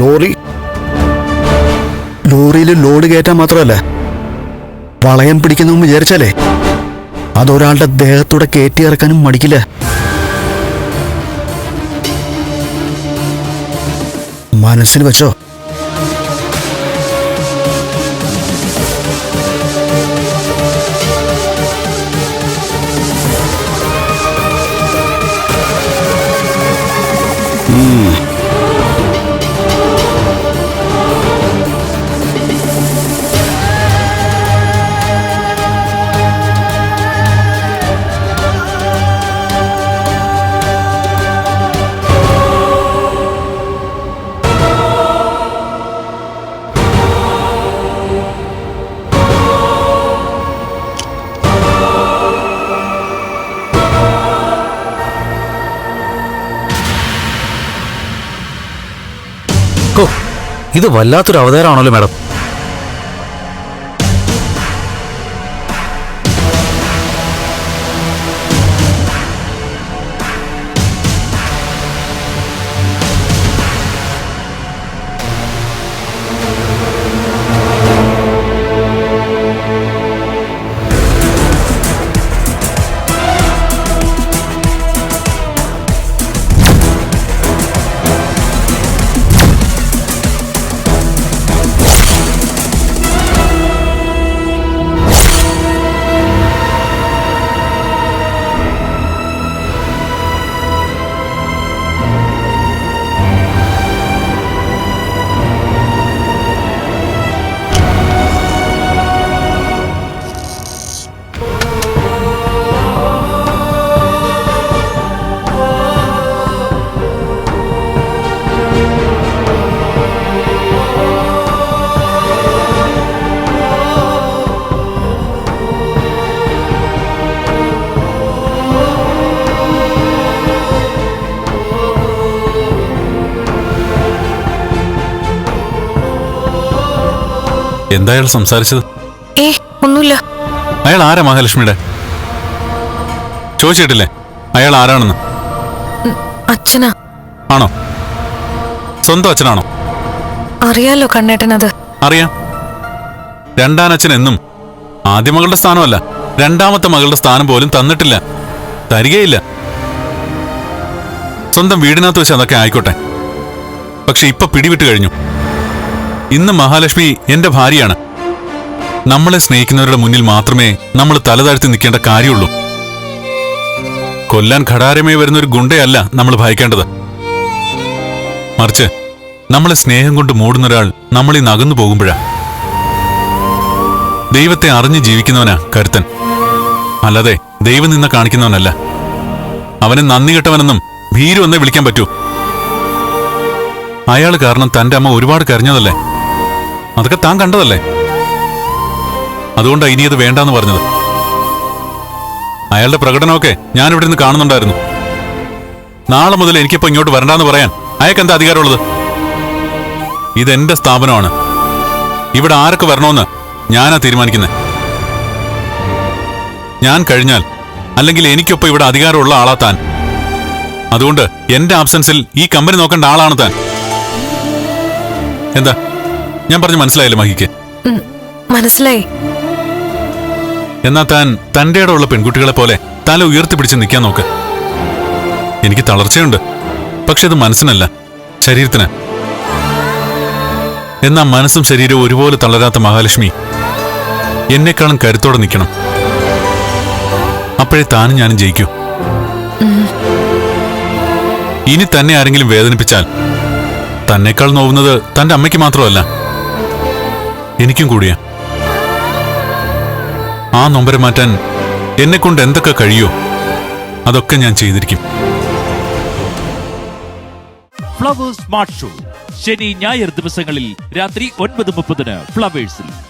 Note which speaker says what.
Speaker 1: Lorry. ലോറിയിൽ load കയറ്റാൻ മാത്രമല്ല വളയം പിടിക്കുന്നു വിചാരിച്ചാലേ അതൊരാളുടെ ദേഹത്തൂടെ കയറ്റി ഇറക്കാനും മടിക്കില്ല. മനസ്സിൽ വെച്ചോ
Speaker 2: ഇത് വല്ലാത്തൊരു അവതാരമാണല്ലോ മാഡം.
Speaker 3: എന്താ അയാൾ സംസാരിച്ചത്?
Speaker 4: ഏ ഒന്നുമില്ല.
Speaker 3: അയാൾ ആരാ മഹാലക്ഷ്മിയുടെ? ചോദിച്ചിട്ടില്ലേ? അയാൾ ആരാണെന്ന്?
Speaker 4: അച്ഛനാ.
Speaker 3: ആണോ? സ്വന്തം അച്ഛനാണോ?
Speaker 4: അറിയാലോ കണ്ണേട്ടനത്.
Speaker 3: അറിയാം. രണ്ടാം അച്ഛൻ എന്നും ആദ്യ മകളുടെ സ്ഥാനമല്ല രണ്ടാമത്തെ മകളുടെ സ്ഥാനം പോലും തന്നിട്ടില്ല തരികയില്ല. സ്വന്തം വീടിനകത്ത് വെച്ച് അതൊക്കെ ആയിക്കോട്ടെ. പക്ഷെ ഇപ്പൊ പിടിവിട്ട് കഴിഞ്ഞു. ഇന്ന് മഹാലക്ഷ്മി എന്റെ ഭാര്യയാണ്. നമ്മളെ സ്നേഹിക്കുന്നവരുടെ മുന്നിൽ മാത്രമേ നമ്മൾ തലതാഴ്ത്തി നിൽക്കേണ്ട കാര്യമുള്ളൂ. കൊല്ലാൻ ഘടാരമേ വരുന്ന ഒരു ഗുണ്ടയല്ല നമ്മൾ ഭയക്കേണ്ടത്. മറിച്ച് നമ്മളെ സ്നേഹം കൊണ്ട് മൂടുന്ന ഒരാൾ നമ്മളീ നകന്നു പോകുമ്പോഴാ. ദൈവത്തെ അറിഞ്ഞ് ജീവിക്കുന്നവനാ കരുത്തൻ. അല്ലാതെ ദൈവം നിന്ന കാണിക്കുന്നവനല്ല. അവനെ നന്ദി കെട്ടവനെന്നും ഭീരു എന്നേ വിളിക്കാൻ പറ്റൂ. അയാൾ കാരണം തന്റെ അമ്മ ഒരുപാട് കരഞ്ഞതല്ലേ? അതൊക്കെ താൻ കണ്ടതല്ലേ? അതുകൊണ്ടാണ് ഇനി അത് വേണ്ടാന്ന് പറഞ്ഞത്. അയാളുടെ പ്രകടനമൊക്കെ ഞാൻ നിന്ന് കാണുന്നുണ്ടായിരുന്നു. നാളെ മുതൽ എനിക്കിപ്പോ ഇങ്ങോട്ട് വരണ്ടാന്ന് പറയാൻ അയാൾക്ക് എന്താ അധികാരമുള്ളത്? ഇതെന്റെ സ്ഥാപനമാണ്. ഇവിടെ ആരൊക്കെ വരണമെന്ന് ഞാനാ തീരുമാനിക്കുന്നത് ഞാൻ കഴിഞ്ഞാൽ അല്ലെങ്കിൽ എനിക്കൊപ്പം ഇവിടെ അധികാരമുള്ള ആളാ താൻ. അതുകൊണ്ട് എന്റെ ആബ്സൻസിൽ ഈ കമ്പനി നോക്കേണ്ട ആളാണ് താൻ. എന്താ? ഞാൻ പറഞ്ഞു മനസ്സിലായല്ലോ മഹിക്ക്?
Speaker 4: മനസ്സിലായി.
Speaker 3: എന്നാ താൻ തന്റെ ഉള്ള പെൺകുട്ടികളെ പോലെ തല ഉയർത്തിപ്പിടിച്ച് നിൽക്കാൻ നോക്ക്. എനിക്ക് തളർച്ചയുണ്ട്. പക്ഷെ അത് മനസ്സിനല്ല ശരീരത്തിന്. എന്നാ മനസ്സും ശരീരവും ഒരുപോലെ തളരാത്ത മഹാലക്ഷ്മി എന്നെക്കാളും കരുത്തോടെ നിൽക്കണം. അപ്പോഴേ താനും ഞാനും ജയിക്കൂ. ഇനി തന്നെ ആരെങ്കിലും വേദനിപ്പിച്ചാൽ തന്നെക്കാൾ നോവുന്നത് തന്റെ അമ്മയ്ക്ക് മാത്രമല്ല. എനിക്കും കൂടിയാ. ആ നൊമ്പരം മാറ്റാൻ എന്നെ കൊണ്ട് എന്തൊക്കെ കഴിയോ അതൊക്കെ ഞാൻ ചെയ്തിരിക്കും.
Speaker 5: Flowers smart show. ശനി ഞായർ ദിവസങ്ങളിൽ രാത്രി ഒൻപത് മുപ്പതിന് ഫ്ലവേഴ്സിൽ.